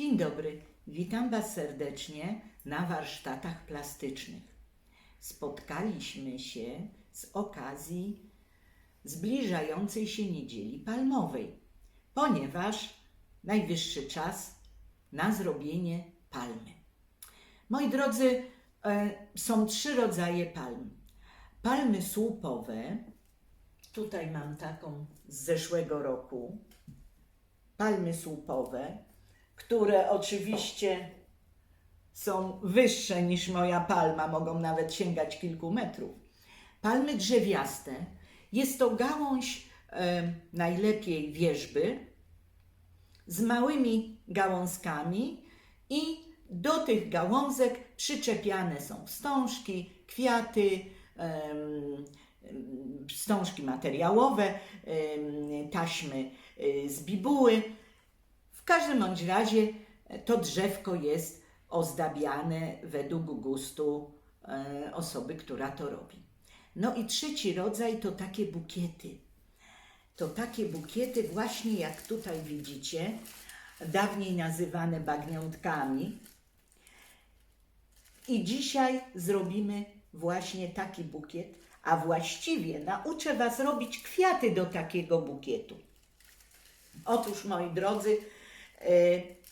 Dzień dobry, witam Was serdecznie na warsztatach plastycznych. Spotkaliśmy się z okazji zbliżającej się niedzieli palmowej, ponieważ najwyższy czas na zrobienie palmy. Moi drodzy, e, są trzy rodzaje palm. Palmy słupowe, tutaj mam taką z zeszłego roku, palmy słupowe, które oczywiście są wyższe niż moja palma, mogą nawet sięgać kilku metrów. Palmy drzewiaste jest to gałąź e, najlepiej wierzby z małymi gałązkami i do tych gałązek przyczepiane są wstążki, kwiaty, wstążki materiałowe, taśmy y, z bibuły. W każdym bądź razie e, to drzewko jest ozdabiane według gustu e, osoby, która to robi. No i trzeci rodzaj to takie bukiety. To takie bukiety właśnie jak tutaj widzicie, dawniej nazywane bagniątkami. I dzisiaj zrobimy właśnie taki bukiet, a właściwie nauczę Was robić kwiaty do takiego bukietu. Otóż, moi drodzy,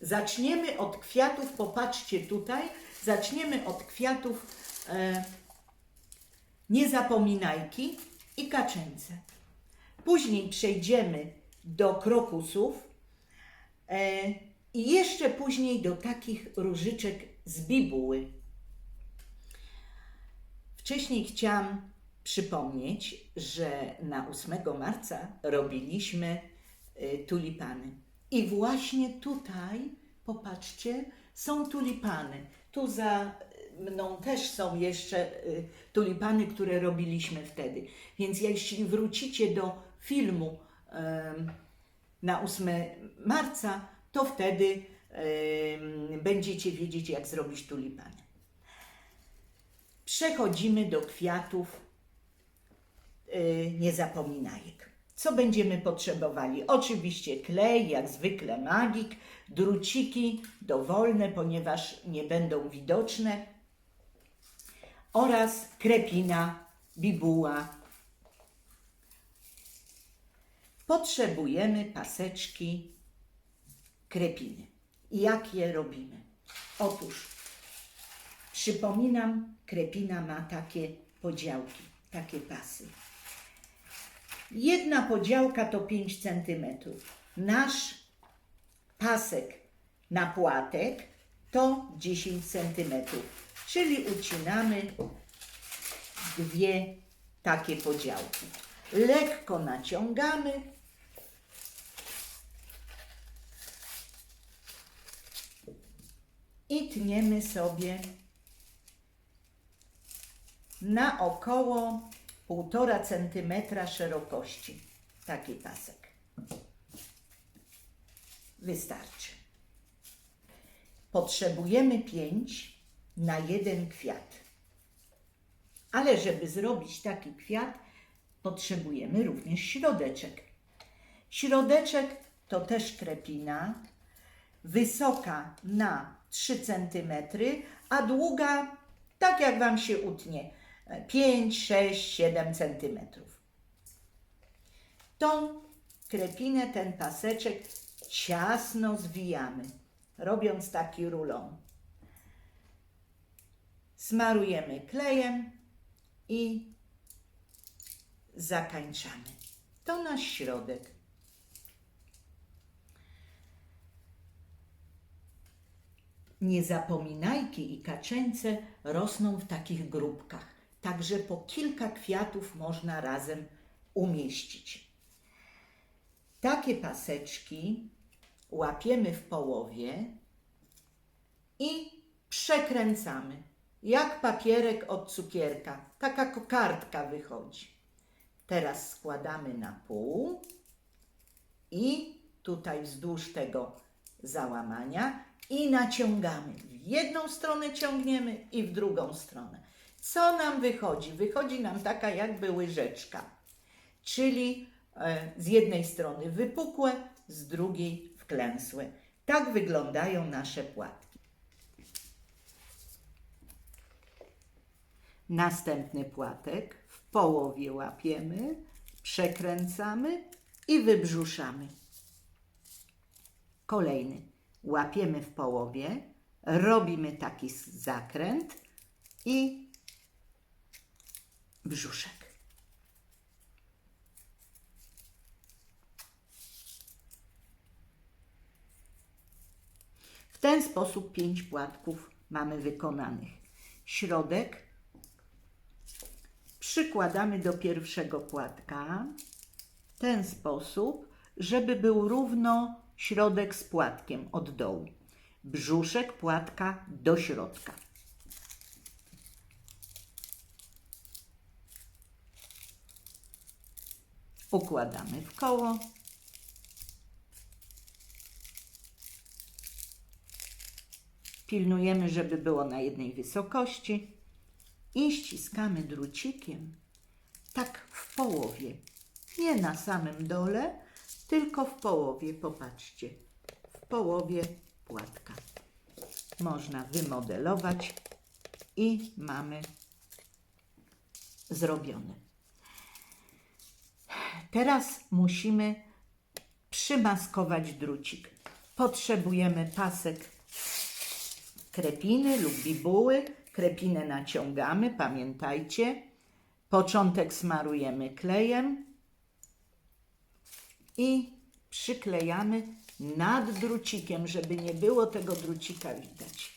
zaczniemy od kwiatów, popatrzcie tutaj, zaczniemy od kwiatów e, niezapominajki i kaczęce. Później przejdziemy do krokusów e, i jeszcze później do takich różyczek z bibuły. Wcześniej chciałam przypomnieć, że na 8 marca robiliśmy y, tulipany. I właśnie tutaj, popatrzcie, są tulipany. Tu za mną też są jeszcze y, tulipany, które robiliśmy wtedy. Więc jeśli wrócicie do filmu na 8 marca, to wtedy będziecie wiedzieć, jak zrobić tulipany. Przechodzimy do kwiatów y, niezapominajek. Co będziemy potrzebowali? Oczywiście klej, jak zwykle magik, druciki dowolne, ponieważ nie będą widoczne, oraz krepina, bibuła. Potrzebujemy paseczki krepiny. Jak je robimy? Otóż Przypominam, krepina ma takie podziałki, takie pasy. Jedna podziałka to 5 cm. Nasz pasek na płatek to 10 cm. Czyli ucinamy dwie takie podziałki. Lekko naciągamy i tniemy sobie na około 1,5 cm szerokości. Taki pasek. Wystarczy. Potrzebujemy 5 na jeden kwiat. Ale żeby zrobić taki kwiat, potrzebujemy również środeczek. Środeczek to też krepina, wysoka na 3 cm, a długa tak jak Wam się utnie 5, 6, 7 centymetrów. Tą krepinę, ten paseczek ciasno zwijamy, robiąc taki rulon. Smarujemy klejem i zakańczamy. To nasz środek. Niezapominajki i kaczęce rosną w takich grupkach, także po kilka kwiatów można razem umieścić. Takie paseczki łapiemy w połowie i przekręcamy, jak papierek od cukierka. Taka kokardka wychodzi. Teraz składamy na pół i tutaj wzdłuż tego załamania i naciągamy. W jedną stronę ciągniemy i w drugą stronę. Co nam wychodzi? Wychodzi nam taka jakby łyżeczka, czyli e, z jednej strony wypukłe, z drugiej wklęsłe. Tak wyglądają nasze płatki. Następny płatek w połowie łapiemy, przekręcamy i wybrzuszamy. Kolejny łapiemy w połowie, robimy taki zakręt i brzuszek. W ten sposób pięć płatków mamy wykonanych. Środek przykładamy do pierwszego płatka w ten sposób, żeby był równo środek z płatkiem od dołu. Brzuszek płatka do środka. Układamy w koło. Pilnujemy, żeby było na jednej wysokości i ściskamy drucikiem tak w połowie. Nie na samym dole, tylko w połowie. Popatrzcie, w połowie płatka. Można wymodelować i mamy zrobione. Teraz musimy przymaskować drucik. Potrzebujemy pasek krepiny lub bibuły. Krepinę naciągamy, pamiętajcie. Początek smarujemy klejem i przyklejamy nad drucikiem, żeby nie było tego drucika widać.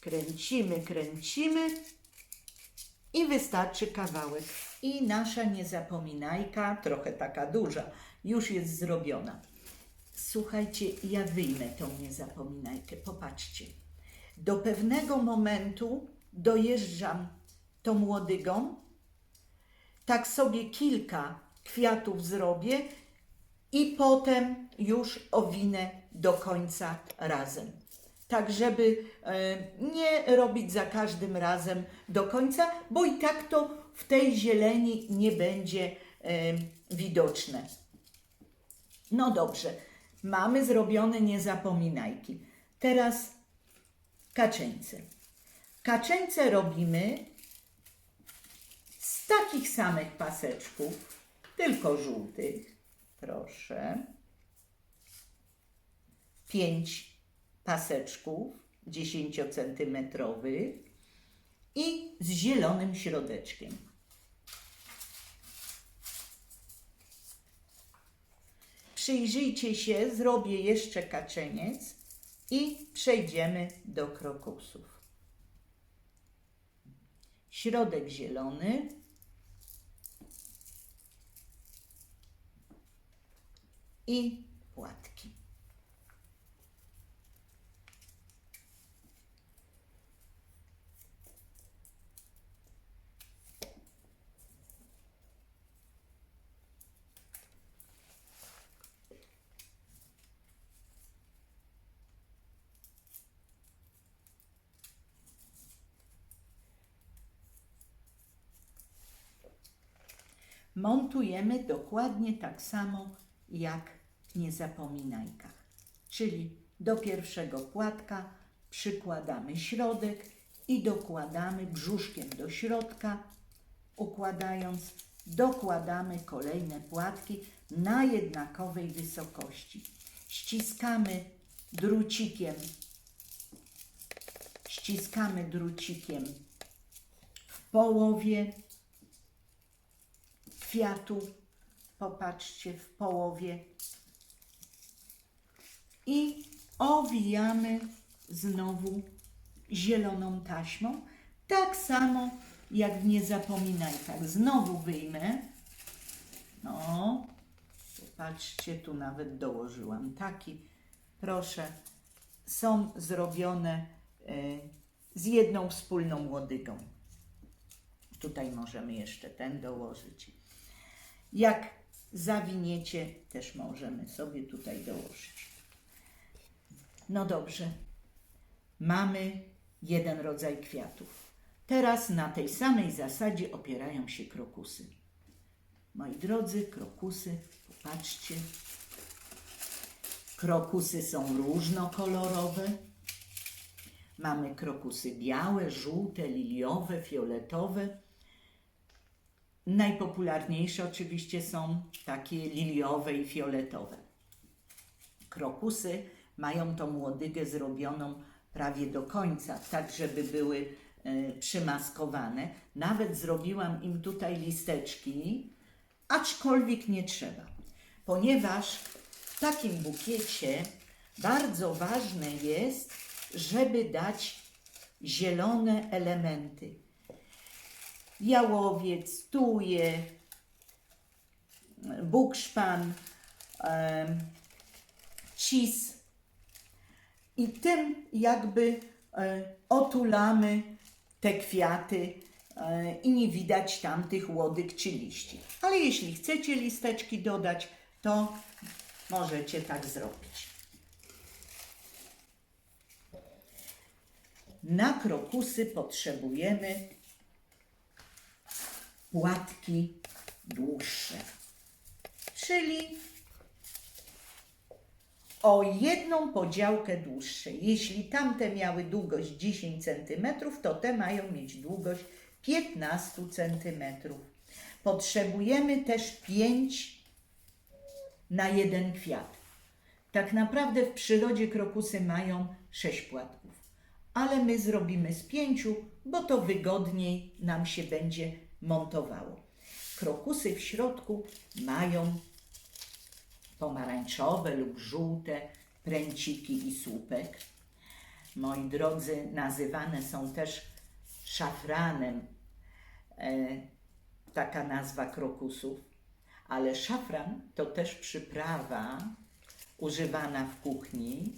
Kręcimy, kręcimy i wystarczy kawałek. I nasza niezapominajka, trochę taka duża, już jest zrobiona. Słuchajcie, ja wyjmę tą niezapominajkę. Popatrzcie. Do pewnego momentu dojeżdżam tą łodygą, tak sobie kilka kwiatów zrobię i potem już owinę do końca razem. Tak, żeby e, nie robić za każdym razem do końca, bo i tak to w tej zieleni nie będzie e, widoczne. No dobrze, mamy zrobione niezapominajki. Teraz kaczeńce. Kaczeńce robimy z takich samych paseczków, tylko żółtych. Proszę. Pięć paseczków 10 centymetrowych i z zielonym środeczkiem. Przyjrzyjcie się, zrobię jeszcze kaczeniec i przejdziemy do krokusów. Środek zielony. I płatki. Montujemy dokładnie tak samo jak w niezapominajkach. Czyli do pierwszego płatka przykładamy środek i dokładamy brzuszkiem do środka, układając, dokładamy kolejne płatki na jednakowej wysokości. Ściskamy drucikiem, ściskamy drucikiem w połowie kwiatu. Popatrzcie, w połowie. I owijamy znowu zieloną taśmą. Tak samo jak w niezapominajkach. Znowu wyjmę. No, popatrzcie, tu nawet dołożyłam taki. Proszę, są zrobione e, z jedną wspólną łodygą. Tutaj możemy jeszcze ten dołożyć. Jak zawiniecie, też możemy sobie tutaj dołożyć. No dobrze, mamy jeden rodzaj kwiatów. Teraz na tej samej zasadzie opierają się krokusy. Moi drodzy, krokusy, popatrzcie. Krokusy są różnokolorowe. Mamy krokusy białe, żółte, liliowe, fioletowe. Najpopularniejsze oczywiście są takie liliowe i fioletowe. Krokusy mają tą łodygę zrobioną prawie do końca, tak żeby były e, przymaskowane. Nawet zrobiłam im tutaj listeczki, aczkolwiek nie trzeba, ponieważ w takim bukiecie bardzo ważne jest, żeby dać zielone elementy. Jałowiec, tuje, bukszpan, cis. I tym jakby e, otulamy te kwiaty e, i nie widać tam tych łodyg czy liści. Ale jeśli chcecie listeczki dodać, to możecie tak zrobić. Na krokusy potrzebujemy płatki dłuższe, czyli o jedną podziałkę dłuższe. Jeśli tamte miały długość 10 cm, to te mają mieć długość 15 cm. Potrzebujemy też 5 na jeden kwiat. Tak naprawdę w przyrodzie krokusy mają 6 płatków, ale my zrobimy z pięciu, bo to wygodniej nam się będzie montowało. Krokusy w środku mają pomarańczowe lub żółte pręciki i słupek. Moi drodzy, nazywane są też szafranem, e, taka nazwa krokusów, ale szafran to też przyprawa używana w kuchni.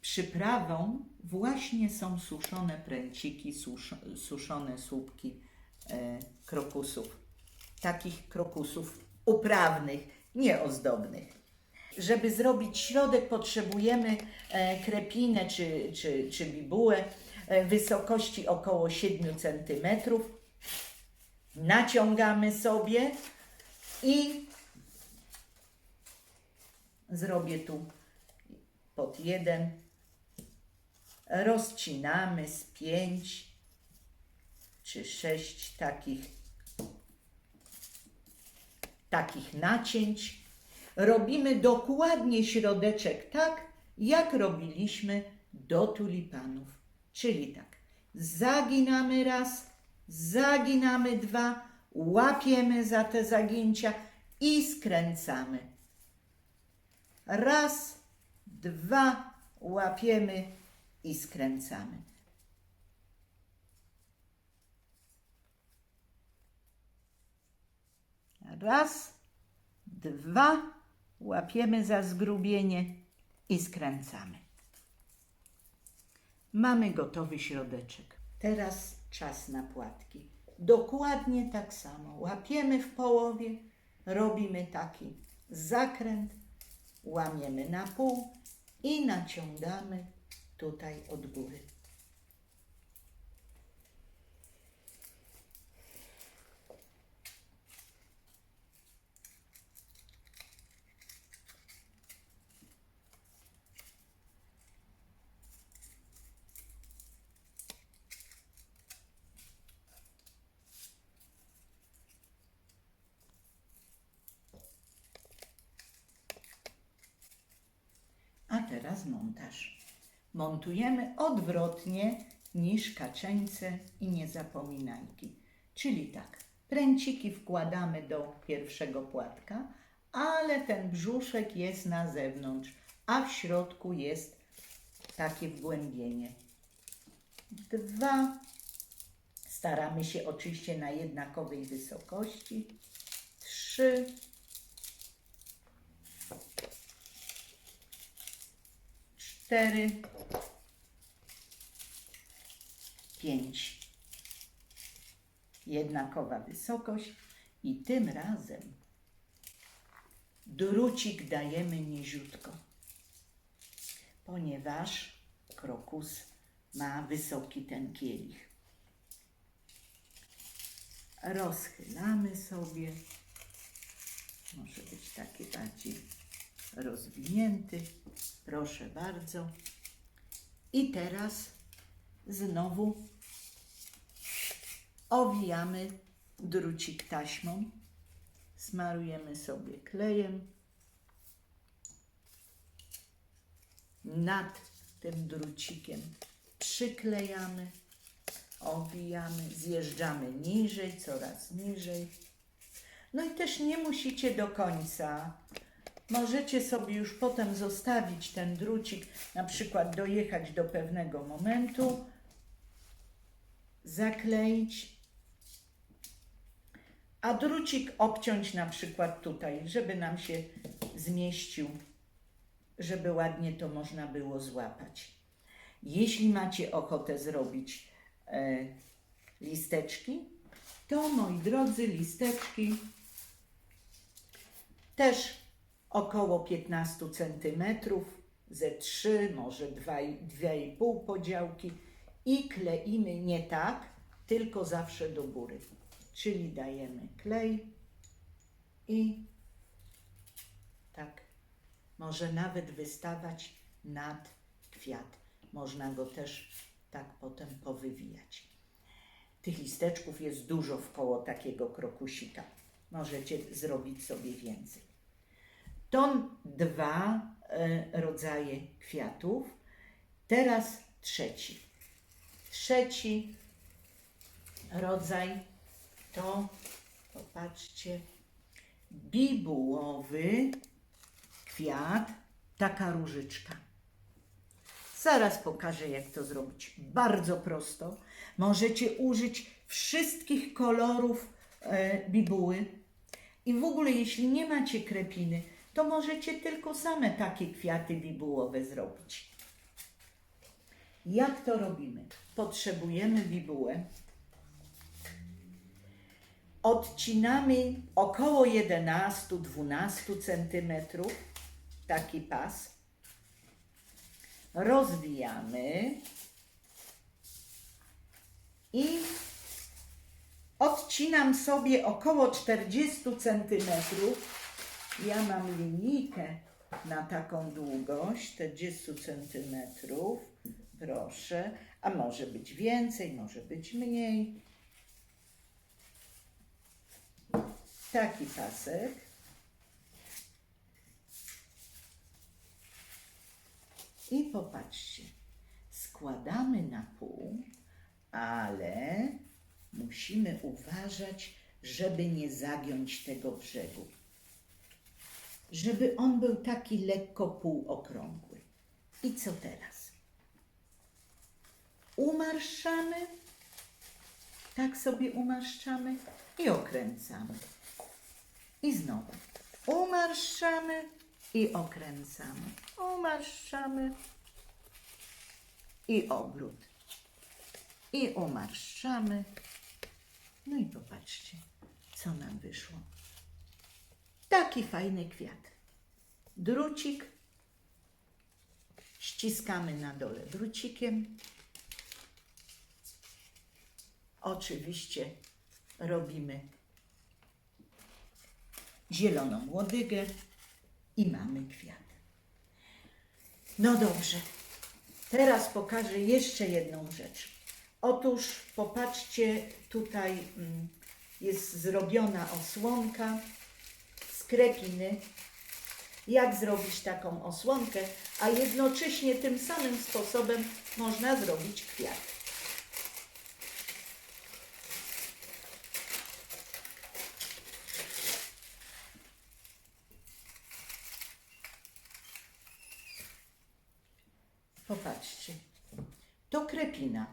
Przyprawą właśnie są suszone pręciki, susz- suszone słupki krokusów. Takich krokusów uprawnych, nieozdobnych. Żeby zrobić środek, potrzebujemy e, krepinę czy, czy, czy bibułę e, wysokości około 7 cm. Naciągamy sobie i zrobię tu pod jeden. Rozcinamy z pięć czy sześć takich takich nacięć. Robimy dokładnie środeczek tak, jak robiliśmy do tulipanów. Czyli tak, zaginamy raz, zaginamy dwa, łapiemy za te zagięcia i skręcamy. Raz, dwa, łapiemy i skręcamy. Raz, dwa, łapiemy za zgrubienie i skręcamy. Mamy gotowy środeczek. Teraz czas na płatki. Dokładnie tak samo. Łapiemy w połowie, robimy taki zakręt, łamiemy na pół i naciągamy tutaj od góry. A teraz montaż. Montujemy odwrotnie niż kaczeńce i niezapominajki. Czyli tak, pręciki wkładamy do pierwszego płatka, ale ten brzuszek jest na zewnątrz, a w środku jest takie wgłębienie. Dwa. Staramy się oczywiście na jednakowej wysokości. Trzy. Cztery, pięć. Jednakowa wysokość i tym razem drucik dajemy niziutko, ponieważ krokus ma wysoki ten kielich. Rozchylamy sobie. Może być takie bardziej rozwinięty. Proszę bardzo. I teraz znowu owijamy drucik taśmą. Smarujemy sobie klejem. Nad tym drucikiem przyklejamy, owijamy, zjeżdżamy niżej, coraz niżej. No i też nie musicie do końca. Możecie sobie już potem zostawić ten drucik, na przykład dojechać do pewnego momentu, zakleić, a drucik obciąć na przykład tutaj, żeby nam się zmieścił, żeby ładnie to można było złapać. Jeśli macie ochotę zrobić e, listeczki, to moi drodzy, listeczki też około 15 cm, ze 3, może 2,5 podziałki i kleimy nie tak, tylko zawsze do góry. Czyli dajemy klej i tak może nawet wystawać nad kwiat. Można go też tak potem powywijać. Tych listeczków jest dużo wkoło takiego krokusika. Możecie zrobić sobie więcej. To dwa e, rodzaje kwiatów. Teraz trzeci. Trzeci rodzaj to, popatrzcie, bibułowy kwiat, taka różyczka. Zaraz pokażę, jak to zrobić. Bardzo prosto. Możecie użyć wszystkich kolorów e, bibuły. I w ogóle, jeśli nie macie krepiny, to możecie tylko same takie kwiaty bibułowe zrobić. Jak to robimy? Potrzebujemy bibułę. Odcinamy około 11-12 cm taki pas. Rozwijamy i odcinam sobie około 40 cm. Ja mam linijkę na taką długość 40 cm. Proszę, a może być więcej, może być mniej. Taki pasek. I popatrzcie, składamy na pół, ale musimy uważać, żeby nie zagiąć tego brzegu. Żeby on był taki lekko półokrągły. I co teraz? Umarszczamy, tak sobie umarszczamy i okręcamy. I znowu umarszczamy i okręcamy. Umarszczamy i obrót. I umarszczamy. No i popatrzcie, co nam wyszło. Taki fajny kwiat. Drucik. Ściskamy na dole drucikiem. Oczywiście robimy zieloną łodygę i mamy kwiat. No dobrze, teraz pokażę jeszcze jedną rzecz. Otóż popatrzcie, tutaj mm, jest zrobiona osłonka krepiny. Jak zrobić taką osłonkę, a jednocześnie tym samym sposobem można zrobić kwiat. Popatrzcie, to krepina.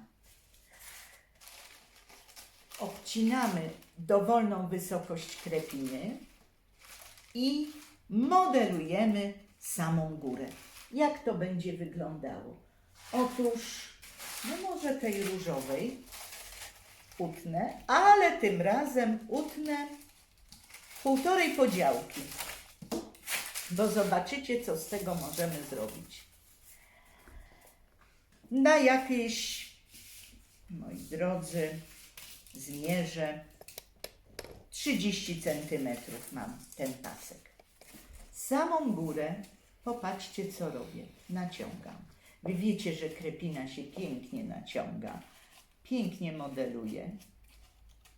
Obcinamy dowolną wysokość krepiny i modelujemy samą górę. Jak to będzie wyglądało? Otóż, no może tej różowej utnę, ale tym razem utnę półtorej podziałki, bo zobaczycie, co z tego możemy zrobić na jakieś, moi drodzy, zmierzę 30 centymetrów mam ten pasek. Samą górę, popatrzcie co robię, naciągam. Wy wiecie, że krepina się pięknie naciąga, pięknie modeluje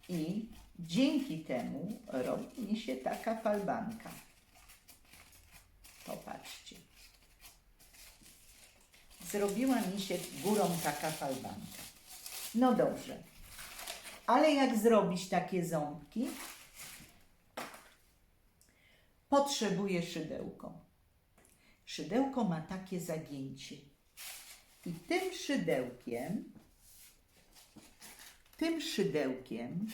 i dzięki temu robi mi się taka falbanka. Popatrzcie. Zrobiła mi się górą taka falbanka. No dobrze. Ale jak zrobić takie ząbki? Potrzebuję szydełko. Szydełko ma takie zagięcie. I tym szydełkiem, tym szydełkiem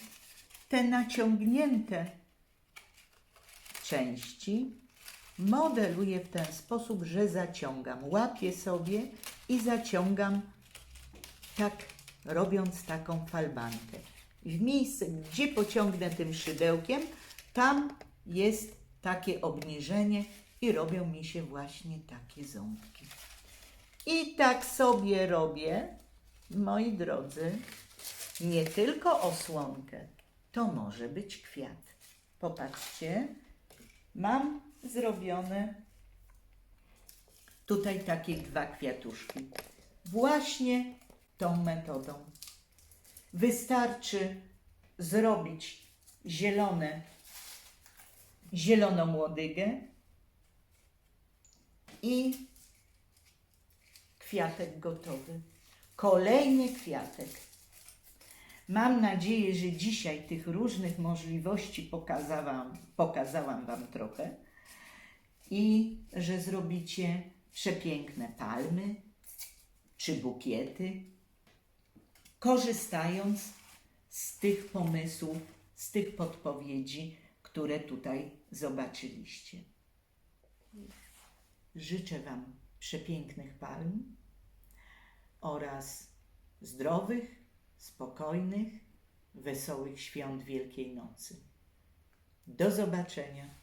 te naciągnięte części modeluję w ten sposób, że zaciągam. Łapię sobie i zaciągam tak, robiąc taką falbankę. W miejsce, gdzie pociągnę tym szydełkiem, tam jest takie obniżenie i robią mi się właśnie takie ząbki. I tak sobie robię, moi drodzy, nie tylko osłonkę, to może być kwiat. Popatrzcie, mam zrobione tutaj takie dwa kwiatuszki. Właśnie tą metodą. Wystarczy zrobić zielone, zieloną łodygę i kwiatek gotowy. Kolejny kwiatek. Mam nadzieję, że dzisiaj tych różnych możliwości pokazałam, pokazałam Wam trochę i że zrobicie przepiękne palmy czy bukiety, korzystając z tych pomysłów, z tych podpowiedzi, które tutaj zobaczyliście. Życzę Wam przepięknych palm oraz zdrowych, spokojnych, wesołych świąt Wielkiej Nocy. Do zobaczenia.